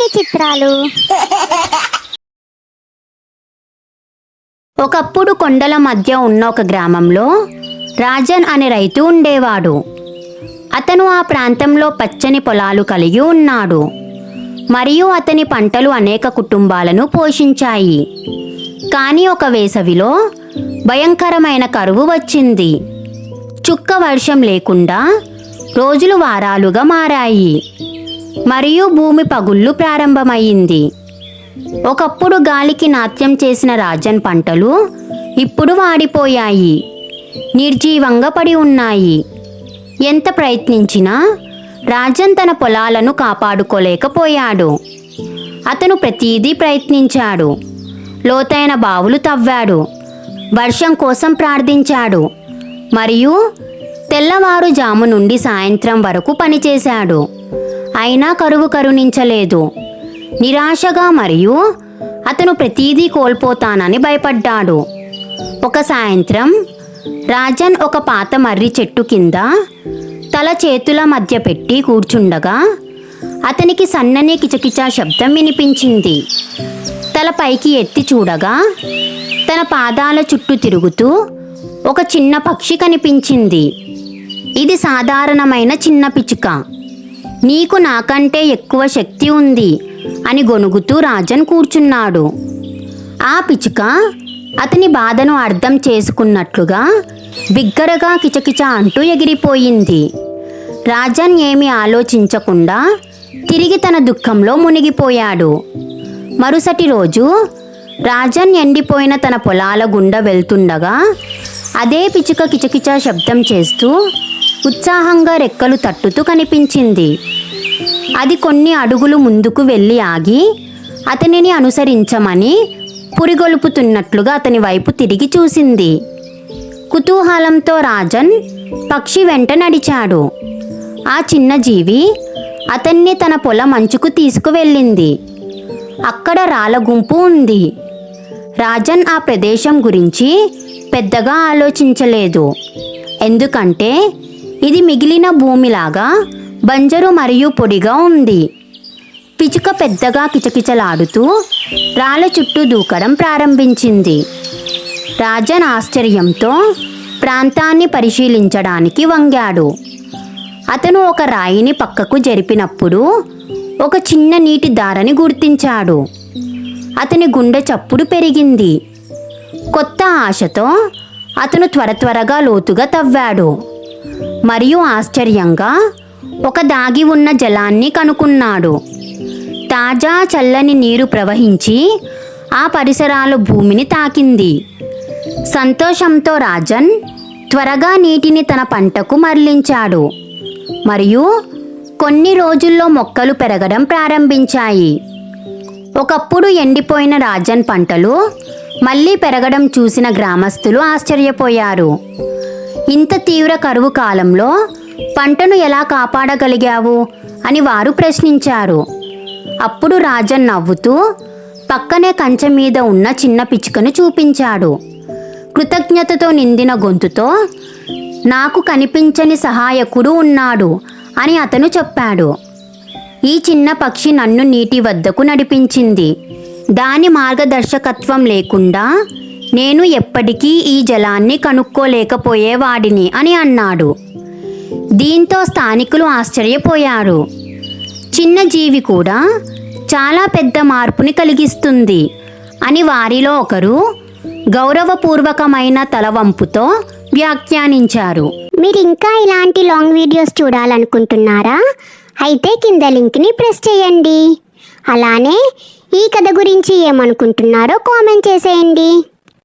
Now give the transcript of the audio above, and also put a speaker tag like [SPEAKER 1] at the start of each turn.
[SPEAKER 1] ఇన్ని చిత్రాలు?
[SPEAKER 2] ఒకప్పుడు కొండల మధ్య ఉన్న ఒక గ్రామంలో రాజన్ అనే రైతు ఉండేవాడు. అతను ఆ ప్రాంతంలో పచ్చని పొలాలు కలిగి ఉన్నాడు. మరియు అతని పంటలు అనేక కుటుంబాలను పోషించాయి. కానీ ఒక వేసవిలో భయంకరమైన కరువు వచ్చింది. చుక్క వర్షం లేకుండా రోజులు వారాలుగా మారాయి. మరియు భూమి పగుళ్ళు ప్రారంభమయ్యింది. ఒకప్పుడు గాలికి నాట్యం చేసిన రాజన్ పంటలు ఇప్పుడు వాడిపోయాయి. నిర్జీవంగా పడి ఉన్నాయి. ఎంత ప్రయత్నించినా రాజన్ తన పొలాలను కాపాడుకోలేకపోయాడు. అతను ప్రతీదీ ప్రయత్నించాడు. లోతైన బావులు తవ్వాడు. వర్షం కోసం ప్రార్థించాడు. మరియు తెల్లవారుజాము నుండి సాయంత్రం వరకు పనిచేశాడు. అయినా కరువు కరుణించలేదు. నిరాశగా మరియు అతను ప్రతీదీ కోల్పోతానని భయపడ్డాడు. ఒక సాయంత్రం రాజన్ ఒక పాత మర్రి చెట్టు కింద తల చేతుల మధ్య పెట్టి కూర్చుండగా అతనికి సన్నని కిచకిచా శబ్దం వినిపించింది. తల పైకి ఎత్తి చూడగా తన పాదాల చుట్టూ తిరుగుతూ ఒక చిన్న పక్షి కనిపించింది. ఇది సాధారణమైన చిన్న పిచ్చుక. నీకు నాకంటే ఎక్కువ శక్తి ఉంది అని గొనుగుతూ రాజన్ కూర్చున్నాడు. ఆ పిచ్చుక అతని బాధను అర్థం చేసుకున్నట్లుగా బిగ్గరగా కిచకిచ అంటూ ఎగిరిపోయింది. రాజన్ ఏమి ఆలోచించకుండా తిరిగి తన దుఃఖంలో మునిగిపోయాడు. మరుసటి రోజు రాజన్ ఎండిపోయిన తన పొలాల గుండా వెళ్తుండగా అదే పిచ్చుక కిచకిచ శబ్దం చేస్తూ ఉత్సాహంగా రెక్కలు తట్టుతూ కనిపించింది. అది కొన్ని అడుగులు ముందుకు వెళ్ళి ఆగి అతనిని అనుసరించమని పురిగొలుపుతున్నట్లుగా అతని వైపు తిరిగి చూసింది. కుతూహలంతో రాజన్ పక్షి వెంట నడిచాడు. ఆ చిన్న జీవి అతన్ని తన పొలం అంచుకు తీసుకువెళ్ళింది. అక్కడ రాళ్ళ గుంపు ఉంది. రాజన్ ఆ ప్రదేశం గురించి పెద్దగా ఆలోచించలేదు. ఎందుకంటే ఇది మిగిలిన భూమిలాగా బంజరు మరియు పొడిగా ఉంది. పిచుక పెద్దగా కిచకిచలాడుతూ రాళ్ళ చుట్టూ దూకడం ప్రారంభించింది. రాజన్ ఆశ్చర్యంతో ప్రాంతాన్ని పరిశీలించడానికి వంగాడు. అతను ఒక రాయిని పక్కకు జరిపినప్పుడు ఒక చిన్న నీటి దారని గుర్తించాడు. అతని గుండె చప్పుడు పెరిగింది. కొత్త ఆశతో అతను త్వర త్వరగా లోతుగా తవ్వాడు. మరియు ఆశ్చర్యంగా ఒక దాగి ఉన్న జలాన్ని కనుక్కున్నాడు. తాజా చల్లని నీరు ప్రవహించి ఆ పరిసరాలు భూమిని తాకింది. సంతోషంతో రాజన్ త్వరగా నీటిని తన పంటకు మరలించాడు. మరియు కొన్ని రోజుల్లో మొక్కలు పెరగడం ప్రారంభించాయి. ఒకప్పుడు ఎండిపోయిన రాజన్ పంటలు మళ్ళీ పెరగడం చూసిన గ్రామస్తులు ఆశ్చర్యపోయారు. ఇంత తీవ్ర కరువు కాలంలో పంటను ఎలా కాపాడగలిగావు? అని వారు ప్రశ్నించారు. అప్పుడు రాజన్ నవ్వుతూ పక్కనే కంచె మీద ఉన్న చిన్న పిచ్చుకను చూపించాడు. కృతజ్ఞతతో నిందిన గొంతుతో నాకు కనిపించని సహాయకుడు ఉన్నాడు అని అతను చెప్పాడు. ఈ చిన్న పక్షి నన్ను నీటి వద్దకు నడిపించింది. దాని మార్గదర్శకత్వం లేకుండా నేను ఎప్పటికీ ఈ జలాన్ని కనుక్కోలేకపోయేవాడిని అని అన్నాడు. దీంతో స్థానికులు ఆశ్చర్యపోయారు. చిన్న జీవి కూడా చాలా పెద్ద మార్పుని కలిగిస్తుంది అని వారిలో ఒకరు గౌరవపూర్వకమైన తలవంపుతో వ్యాఖ్యానించారు.
[SPEAKER 1] మీరు ఇంకా ఇలాంటి లాంగ్ వీడియోస్ చూడాలనుకుంటున్నారా? అయితే కింద లింక్ని ప్రెస్ చేయండి. అలానే ఈ కథ గురించి ఏమనుకుంటున్నారో కామెంట్ చేసేయండి.